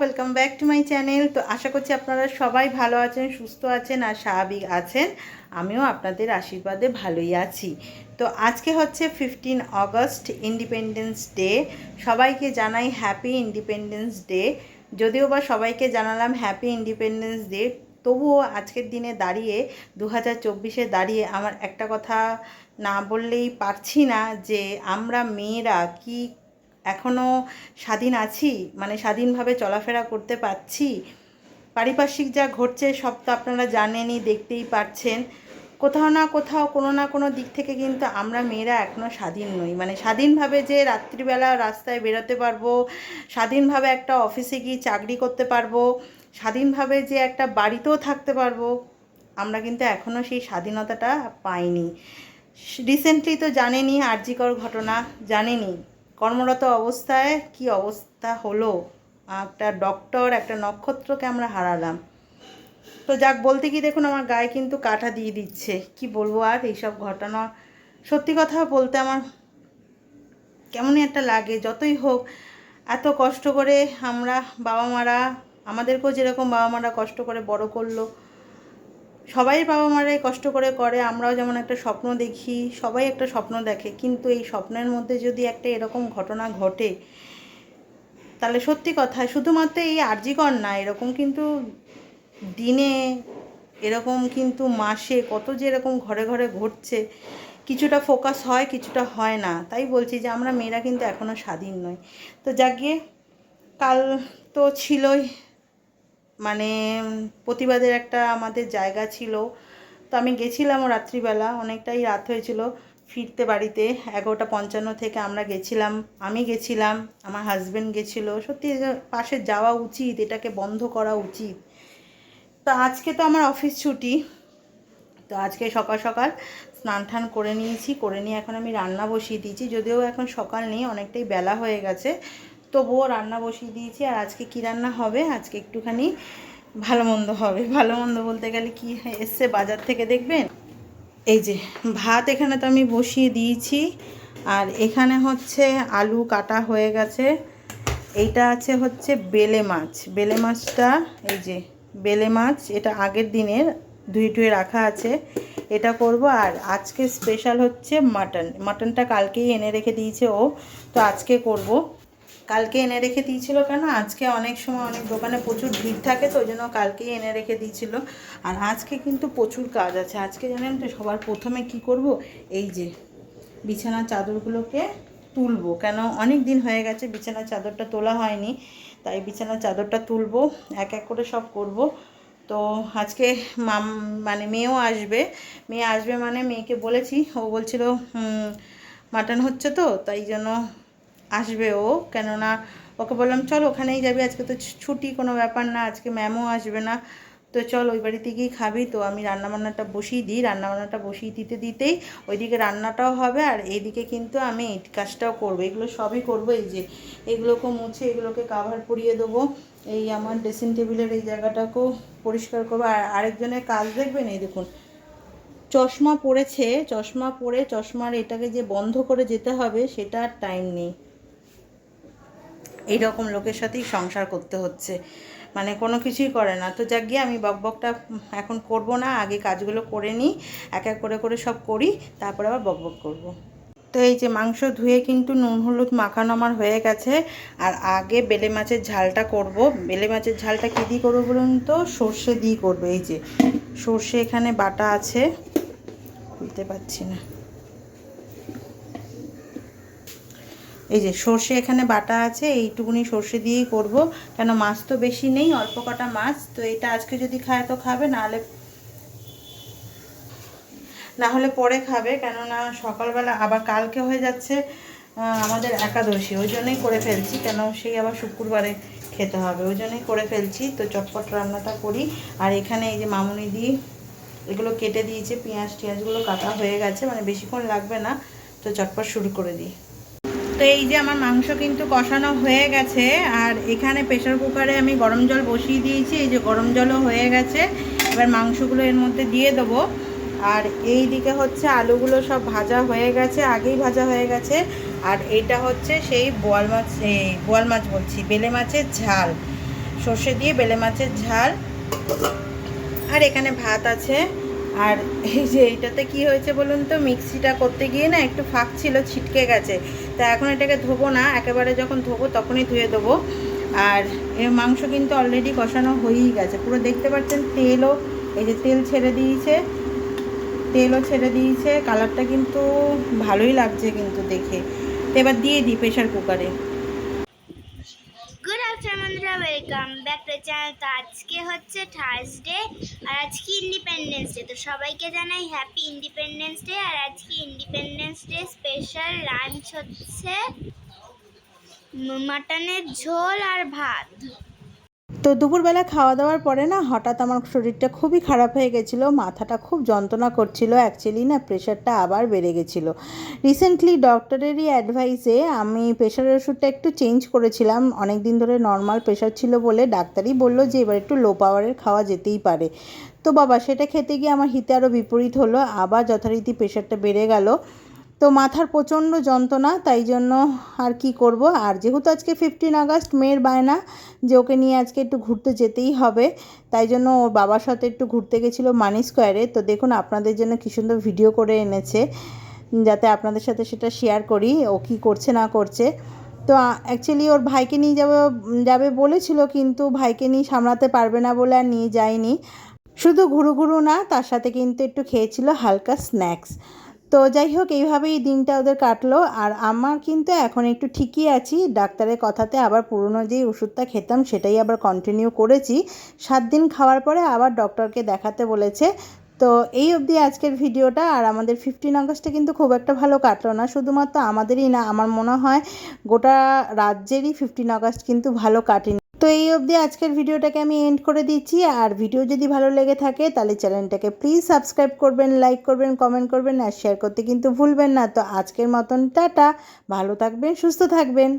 Welcome back to my channel তো আশা করছি আপনারা সবাই ভালো আছেন, সুস্থ আছেন আর স্বাভাবিক আছেন। আমিও আপনাদের আশীর্বাদে ভালোই আছি। তো আজকে হচ্ছে ফিফটিন অগস্ট ইন্ডিপেন্ডেন্স ডে সবাইকে জানাই হ্যাপি ইন্ডিপেন্ডেন্স ডে যদিও বা সবাইকে জানালাম হ্যাপি ইন্ডিপেন্ডেন্স ডে তবুও আজকের দিনে দাঁড়িয়ে দু হাজার চব্বিশে দাঁড়িয়ে আমার একটা কথা না বললেই পারছি না যে আমরা মেয়েরা কি এখনও স্বাধীন আছি মানে স্বাধীনভাবে চলাফেরা করতে পারছি। পারিপার্শ্বিক যা ঘটছে সব তো আপনারা জানেনই, দেখতেই পাচ্ছেন কোথাও না কোথাও, কোনো না কোনো দিক থেকে কিন্তু আমরা মেয়েরা এখনও স্বাধীন নই। মানে স্বাধীনভাবে যে রাত্রিবেলা রাস্তায় বেরোতে পারব, স্বাধীনভাবে একটা অফিসে গিয়ে চাকরি করতে পারব, স্বাধীনভাবে যে একটা বাড়িতেও থাকতে পারব, আমরা কিন্তু এখনও সেই স্বাধীনতাটা পাইনি। রিসেন্টলি তো জানেনই আর্জিকর ঘটনা, জানেনই। কর্মরত অবস্থায় কি অবস্থা হলো? একটা ডক্টর একটা নক্ষত্রকে আমরা হারালাম। তো যাক, বলতে কি দেখুন, আমার গায়ে কিন্তু কাটা দিয়ে দিচ্ছে। কি বলব আর, এইসব ঘটনা সত্যি কথা বলতে আমার কেমনই একটা লাগে, যতই হোক। এত কষ্ট করে আমরা বাবা মারা আমাদেরকেও যেরকম বাবা মারা কষ্ট করে বড় করল সবাই বাবা মারাই কষ্ট করে করে, আমরাও যেমন একটা স্বপ্ন দেখি, সবাই একটা স্বপ্ন দেখে। কিন্তু এই স্বপ্নের মধ্যে যদি একটা এরকম ঘটনা ঘটে, তাহলে সত্যি কথা, শুধুমাত্র এই আর্জিকর না, এরকম কিন্তু দিনে, এরকম কিন্তু মাসে কত যে এরকম ঘরে ঘরে ঘটছে, কিছুটা ফোকাস হয়, কিছুটা হয় না। তাই বলছি যে আমরা মেয়েরা কিন্তু এখনও স্বাধীন নয় তো যাকে কাল তো ছিলই। মানে প্রতিবাদের একটা আমাদের জায়গা ছিল। তো আমি গেছিলাম রাত্রিবেলা, অনেকটাই রাত হয়েছিল ফিরতে বাড়িতে, এগারোটা পঞ্চান্ন থেকে আমরা গেছিলাম, আমি গেছিলাম, আমার হাজব্যান্ড গেছিল। সত্যি পাশে যাওয়া উচিত, এটাকে বন্ধ করা উচিত। তো আজকে তো আমার অফিস ছুটি। তো আজকে সকাল সকাল স্নান টান করে নিয়েছি, করে নিয়ে এখন আমি রান্না বসিয়ে দিয়েছি, যদিও এখন সকাল নেই, অনেকটাই বেলা হয়ে গেছে। তবুও রান্না বসিয়ে দিয়েছি, আর আজকে কি রান্না হবে? আজকে একটুখানি ভালো মন্দ হবে। ভালো মন্দ বলতে গেলে কি এসছে বাজার থেকে দেখবেন? এই যে, ভাত এখানে তো আমি বসিয়ে দিয়েছি, আর এখানে হচ্ছে আলু কাটা হয়ে গেছে। এইটা আছে হচ্ছে বেলে মাছ। বেলে মাছটা, এই যে, বেলে মাছ, এটা আগের দিনের, ধুয়ে টুয়ে রাখা আছে। এটা করব, আর আজকে স্পেশাল হচ্ছে মাটন। মাটনটা কালকেই এনে রেখে দিয়েছে ও, তো আজকে করব। কালকে এনে রেখে দিয়েছিল কেন? আজকে অনেক সময় অনেক দোকানে প্রচুর ভিড় থাকে, তো ওই জন্য কালকেই এনে রেখে দিয়েছিল। আর আজকে কিন্তু প্রচুর কাজ আছে। আজকে জানেন তো, সবার প্রথমে কি করব? এই যে বিছানার চাদরগুলোকে তুলবো। কেন? অনেক দিন হয়ে গেছে বিছানার চাদরটা তোলা হয়নি, তাই বিছানার চাদরটা তুলবো, এক এক করে সব করব। তো আজকে মাম মানে মেয়েও আসবে। মেয়ে আসবে মানে মেয়েকে বলেছি, ও বলছিল মাটন হচ্ছে তো, তাই জন্য আসবে ও। কেননা ওকে বললাম, চল ওখানেই যাবি, আজকে তো ছুটি, কোনো ব্যাপার না, আজকে ম্যামও আসবে না। তো চল ওই বাড়িতে গিয়ে খাবি। তো আমি রান্নাবান্নাটা বসিয়ে দিই, রান্নাবান্নাটা বসিয়ে দিতে দিতেই ওইদিকে রান্নাটাও হবে আর এইদিকে কিন্তু আমি এই কাজটাও করব। এগুলো সবই করব, এই যে এগুলোকে মুছে, এগুলোকে কাভার পরিয়ে দেবো। এই আমার ড্রেসিং টেবিলের এই জায়গাটাকেও পরিষ্কার করব। আর আরেকজনের কাজ দেখবেন, এই দেখুন, চশমা পড়েছে, চশমা পরে চশমার এটাকে যে বন্ধ করে যেতে হবে, সেটা আর টাইম নেই। এইরকম লোকের সাথেই সংসার করতে হচ্ছে। মানে কোনো কিছুই করে না। তো যাক, গিয়ে আমি বকবকটা এখন করব না, আগে কাজগুলো করে নিই, এক এক করে করে সব করি, তারপরে আবার বকবক করব। তো এই যে মাংস ধুয়ে কিন্তু নুন, হলুদ মাখানো আমার হয়ে গেছে। আর আগে বেলে মাছের ঝালটা করব। বেলে মাছের ঝালটা কী দিয়ে করব বলুন তো? সর্ষে দিয়ে করব। এই যে সর্ষে এখানে বাটা আছে। বুঝতে পারছি না। এই যে সর্ষে এখানে বাটা আছে, এইটুকুনি সর্ষে দিয়েই করব। কেন মাছ তো বেশি নেই, অল্প কটা মাছ, তো এটা আজকে যদি খায় তো খাবে, নাহলে না হলে পরে খাবে, কেননা সকালবেলা আবার কালকে হয়ে যাচ্ছে আমাদের একাদশী, ওই জন্যই করে ফেলছি, কেন সেই আবার শুক্রবারে খেতে হবে, ওই জন্যই করে ফেলছি, তো চটপট রান্নাটা করি। আর এখানে এই যে মামুনি দিয়ে এগুলো কেটে দিয়েছে, পেঁয়াজ টিয়াজগুলো কাটা হয়ে গেছে মানে বেশিক্ষণ লাগবে না, তো চটপট শুরু করে দিই। তো এই যে আমার মাংস কিন্তু কষানো হয়ে গেছে, আর এখানে প্রেশার কুকারে আমি গরম জল বসিয়ে দিয়েছি, এই যে গরম জলও হয়ে গেছে। এবার মাংসগুলো এর মধ্যে দিয়ে দেবো। আর এই দিকে হচ্ছে আলুগুলো সব ভাজা হয়ে গেছে, আগেই ভাজা হয়ে গেছে। আর এটা হচ্ছে সেই বোয়াল মাছ এই বোয়াল মাছ বলছি, বেলে মাছের ঝাল। সর্ষে দিয়ে বেলে মাছের ঝাল। আর এখানে ভাত আছে। আর এই যে এইটাতে কি হয়েছে বলুন তো, মিক্সিটা করতে গিয়ে না একটু ফাঁক ছিল, ছিটকে গেছে। তা এখন এটাকে ধোবো না, একেবারে যখন ধোবো তখনই ধুয়ে দেবো। আর এর মাংস কিন্তু অলরেডি কষানো হয়েই গেছে। পুরো দেখতে পাচ্ছেন তেলও, এই যে তেল ছেড়ে দিয়েছে, তেলও ছেড়ে দিয়েছে। কালারটা কিন্তু ভালোই লাগছে কিন্তু দেখে। তো এবার দিয়ে দিই প্রেশার কুকারে ওয়েলকাম ব্যাক টু চ্যানেল তো আজকে হচ্ছে থার্সডে আর আজকে ইন্ডিপেন্ডেন্স ডে তো সবাইকে জানাই হ্যাপি ইন্ডিপেন্ডেন্স ডে আর আজকে ইন্ডিপেন্ডেন্স ডে স্পেশাল লাঞ্চ হচ্ছে মাটনের ঝোল আর ভাত। তো দুপুরবেলা খাওয়া দাওয়ার পরে না হঠাৎ আমার শরীরটা খুবই খারাপ হয়ে গেছিল, মাথাটা খুব যন্ত্রণা করছিল অ্যাকচুয়ালি না প্রেশারটা আবার বেড়ে গেছিল। রিসেন্টলি ডক্টরেরই অ্যাডভাইসে আমি প্রেশারের ওষুধটা একটু চেঞ্জ করেছিলাম অনেক দিন ধরে নর্মাল প্রেশার ছিল বলে ডাক্তারই বলল যে এবার একটু লো পাওয়ারের খাওয়া যেতেই পারে। তো বাবা, সেটা খেতে গিয়ে আমার হিতে আরও বিপরীত হলো, আবার যথারীতি প্রেশারটা বেড়ে গেল। তো মাথার প্রচণ্ড যন্ত্রণা, তাই জন্য আর কি করব? আর যেহেতু আজকে ফিফটিন আগস্ট, মেয়ের বায়না যে ওকে নিয়ে আজকে একটু ঘুরতে যেতেই হবে, তাই জন্য ওর বাবার সাথে একটু ঘুরতে গেছিল মানি স্কোয়ারে। তো দেখুন, আপনাদের জন্য কী সুন্দর ভিডিও করে এনেছে, যাতে আপনাদের সাথে সেটা শেয়ার করি, ও কী করছে না করছে। তো অ্যাকচুয়ালি ওর ভাইকে নিয়ে যাবে যাবে বলেছিল, কিন্তু ভাইকে নিয়ে সামলাতে পারবে না বলে আর নিয়ে যায়নি। শুধু ঘুরু ঘুরু না, তার সাথে কিন্তু একটু খেয়েছিল হালকা স্ন্যাক্স তো যাই হোক, এইভাবেই দিনটা ওদের কাটলো। আর আমার কিন্তু এখন একটু ঠিকই আছি। ডাক্তারের কথাতে আবার পুরনো যেই ওষুধটা খেতাম, সেটাই আবার কন্টিনিউ করেছি। সাত দিন খাওয়ার পরে আবার ডক্টরকে দেখাতে বলেছে। তো এই অবধি আজকের ভিডিওটা। আর আমাদের ফিফটিন আগস্টে কিন্তু খুব একটা ভালো কাটলো না। শুধুমাত্র আমাদেরই না, আমার মনে হয় গোটা রাজ্যেরই ফিফটিন আগস্ট কিন্তু ভালো কাটেনি। তো এই অবধি আজকের ভিডিওটাকে আমি এন্ড করে দিচ্ছি। আর ভিডিও যদি ভালো লেগে থাকে, তাহলে চ্যানেলটাকে প্লিজ সাবস্ক্রাইব করবেন লাইক করবেন কমেন্ট করবেন, আর শেয়ার করতে কিন্তু ভুলবেন না। তো আজকের মতন, টাটা। ভালো থাকবেন, সুস্থ থাকবেন।